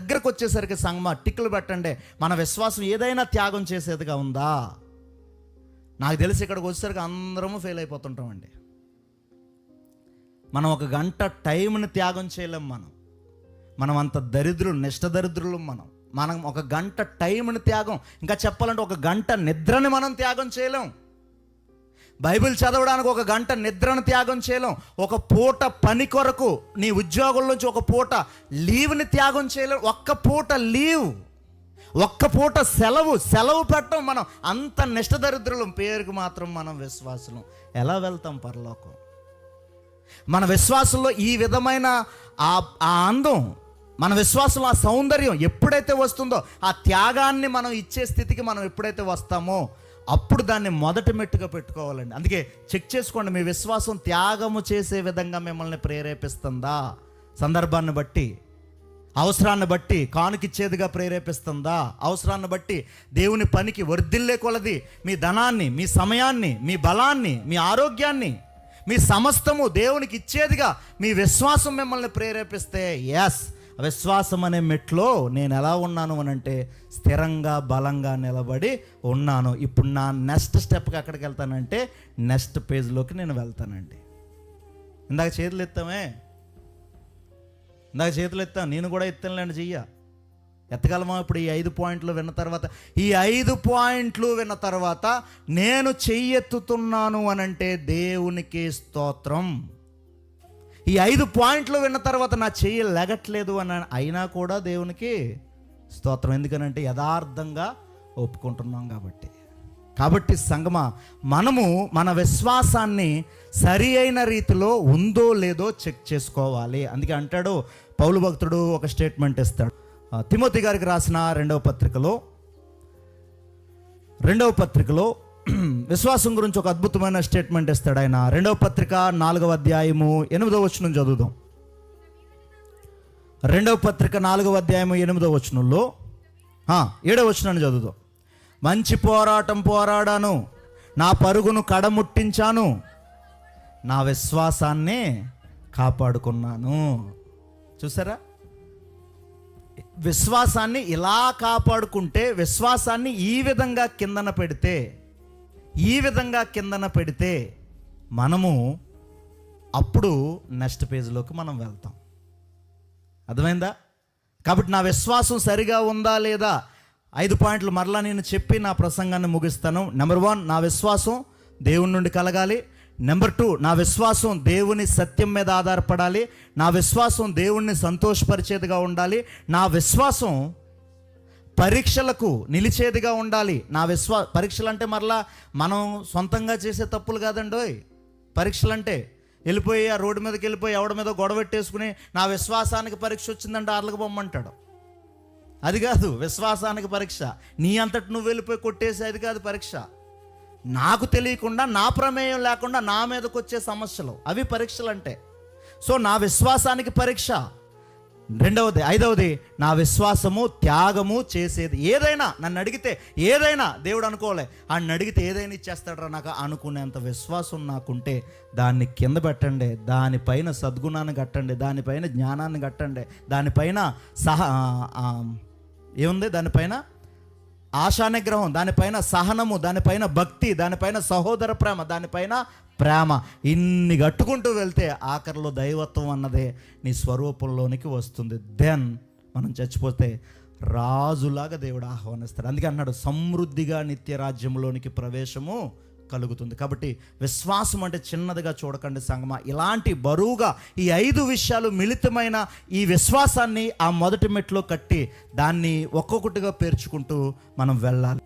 దగ్గరకు వచ్చేసరికి సంగమ టిక్కులు పెట్టండి. మన విశ్వాసం ఏదైనా త్యాగం చేసేదిగా ఉందా? నాకు తెలిసి ఇక్కడికి వచ్చేసరికి అందరము ఫెయిల్ అయిపోతుంటామండి. మనం ఒక గంట టైంని త్యాగం చేయలేం మనం. మనం అంత దరిద్రులు నిష్ట దరిద్రులు మనం. మనం ఒక గంట టైంని త్యాగం ఇంకా చెప్పాలంటే ఒక గంట నిద్రని మనం త్యాగం చేయలేం. బైబిల్ చదవడానికి ఒక గంట నిద్రను త్యాగం చేయలేం. ఒక పూట పని కొరకు నీ ఉద్యోగుల నుంచి ఒక పూట లీవ్ని త్యాగం చేయలేం. ఒక్క పూట లీవ్ ఒక్క పూట సెలవు సెలవు పెట్టం మనం అంత నిష్టదరిద్రులం పేరుకు పేరుకి మాత్రం మనం విశ్వాసులం. ఎలా వెళ్తాం పరలోకం? మన విశ్వాసంలో ఈ విధమైన ఆ ఆ అందం మన విశ్వాసంలో ఆ సౌందర్యం ఎప్పుడైతే వస్తుందో ఆ త్యాగాన్ని మనం ఇచ్చే స్థితికి మనం ఎప్పుడైతే వస్తామో అప్పుడు దాన్ని మొదటి మెట్టుగా పెట్టుకోవాలండి. అందుకే చెక్ చేసుకోండి మీ విశ్వాసం త్యాగము చేసే విధంగా మిమ్మల్ని ప్రేరేపిస్తుందా? సందర్భాన్ని బట్టి అవసరాన్ని బట్టి కానుకిచ్చేదిగా ప్రేరేపిస్తుందా? అవసరాన్ని బట్టి దేవుని పనికి వర్ధిల్లే కొలది మీ ధనాన్ని మీ సమయాన్ని మీ బలాన్ని మీ ఆరోగ్యాన్ని మీ సమస్తము దేవునికి ఇచ్చేదిగా మీ విశ్వాసం మిమ్మల్ని ప్రేరేపిస్తే ఎస్ విశ్వాసం అనే మెట్లో నేను ఎలా ఉన్నాను అని అంటే స్థిరంగా బలంగా నిలబడి ఉన్నాను. ఇప్పుడు నా నెక్స్ట్ స్టెప్కి ఎక్కడికి వెళ్తానంటే నెక్స్ట్ పేజ్లోకి నేను వెళ్తానండి. ఇందాక చేతులు ఎత్తామే? ఇందాక చేతులు ఎత్తాం నేను కూడా ఎత్తానులేండి చెయ్య. ఎత్తగలమా? ఇప్పుడు ఈ ఐదు పాయింట్లు విన్న తర్వాత ఈ ఐదు పాయింట్లు విన్న తర్వాత నేను చెయ్యెత్తుతున్నాను అనంటే దేవునికి స్తోత్రం. ఈ ఐదు పాయింట్లు విన్న తర్వాత నా చెయ్యి లెగట్లేదు అని అయినా కూడా దేవునికి స్తోత్రం. ఎందుకనంటే యథార్థంగా ఒప్పుకుంటున్నాం కాబట్టి. కాబట్టి సంగమ మనము మన విశ్వాసాన్ని సరి అయిన రీతిలో ఉందో లేదో చెక్ చేసుకోవాలి. అందుకే అంటాడు పౌలు భక్తుడు ఒక స్టేట్మెంట్ ఇస్తాడు. తిమోతి గారికి రాసిన రెండవ పత్రికలో రెండవ పత్రికలో విశ్వాసం గురించి ఒక అద్భుతమైన స్టేట్మెంట్ ఇస్తాడు ఆయన. రెండవ పత్రిక నాలుగవ అధ్యాయము ఎనిమిదవ వచనం చదువుదాం. రెండవ పత్రిక నాలుగవ అధ్యాయము ఎనిమిదవ వచనంలో ఏడవ వచనాన్ని చదువుదాం. మంచి పోరాటం పోరాడాను నా పరుగును కడముట్టించాను నా విశ్వాసాన్ని కాపాడుకున్నాను. చూసారా? విశ్వాసాన్ని ఇలా కాపాడుకుంటే విశ్వాసాన్ని ఈ విధంగా కిందన పెడితే ఈ విధంగా కిందన పెడితే మనము అప్పుడు నెక్స్ట్ పేజ్లోకి మనం వెళ్తాం. అర్థమైందా? కాబట్టి నా విశ్వాసం సరిగా ఉందా లేదా? ఐదు పాయింట్లు మరలా నేను చెప్పి నా ప్రసంగాన్ని ముగిస్తాను. నెంబర్ వన్ నా విశ్వాసం దేవుని నుండి కలగాలి. నెంబర్ టూ నా విశ్వాసం దేవుని సత్యం మీద ఆధారపడాలి. నా విశ్వాసం దేవుణ్ణి సంతోషపరిచేదిగా ఉండాలి. నా విశ్వాసం పరీక్షలకు నిలిచేదిగా ఉండాలి. నా విశ్వా పరీక్షలు అంటే మరలా మనం సొంతంగా చేసే తప్పులు కాదండోయ్ పరీక్షలు అంటే వెళ్ళిపోయి ఆ రోడ్డు మీదకి వెళ్ళిపోయి ఎవడ మీద గొడవ పెట్టేసుకుని నా విశ్వాసానికి పరీక్ష వచ్చిందంటే ఆర్లకు బొమ్మంటాడు. అది కాదు విశ్వాసానికి పరీక్ష. నీ అంతటి నువ్వు వెళ్ళిపోయి కొట్టేసి అది కాదు పరీక్ష. నాకు తెలియకుండా నా ప్రమేయం లేకుండా నా మీదకి వచ్చే సమస్యలు అవి పరీక్షలు అంటే సో నా విశ్వాసానికి పరీక్ష. రెండవది ఐదవది నా విశ్వాసము త్యాగము చేసేది. ఏదైనా నన్ను అడిగితే ఏదైనా దేవుడు అనుకోలే ఆయన అడిగితే ఏదైనా ఇచ్చేస్తాడరా నాకు అనుకునేంత విశ్వాసం నాకుంటే దాన్ని కింద పెట్టండి దానిపైన సద్గుణాన్ని కట్టండి దానిపైన జ్ఞానాన్ని కట్టండి దానిపైన సహ ఏముంది? దానిపైన ఆశానిగ్రహం దానిపైన సహనము దానిపైన భక్తి దానిపైన సహోదర ప్రేమ దానిపైన ప్రేమ. ఇన్ని కట్టుకుంటూ వెళ్తే ఆఖరిలో దైవత్వం అన్నదే నీ స్వరూపంలోనికి వస్తుంది. దెన్ మనం చచ్చిపోతే రాజులాగా దేవుడు ఆహ్వానిస్తాడు. అందుకే అన్నాడు సమృద్ధిగా నిత్య రాజ్యంలోనికి ప్రవేశము కలుగుతుంది. కాబట్టి విశ్వాసం అంటే చిన్నదిగా చూడకండి సంగమా. ఇలాంటి బరువుగా ఈ ఐదు విషయాలు మిళితమైన ఈ విశ్వాసాన్ని ఆ మొదటి మెట్లో కట్టి దాన్ని ఒక్కొక్కటిగా పేర్చుకుంటూ మనం వెళ్ళాలి.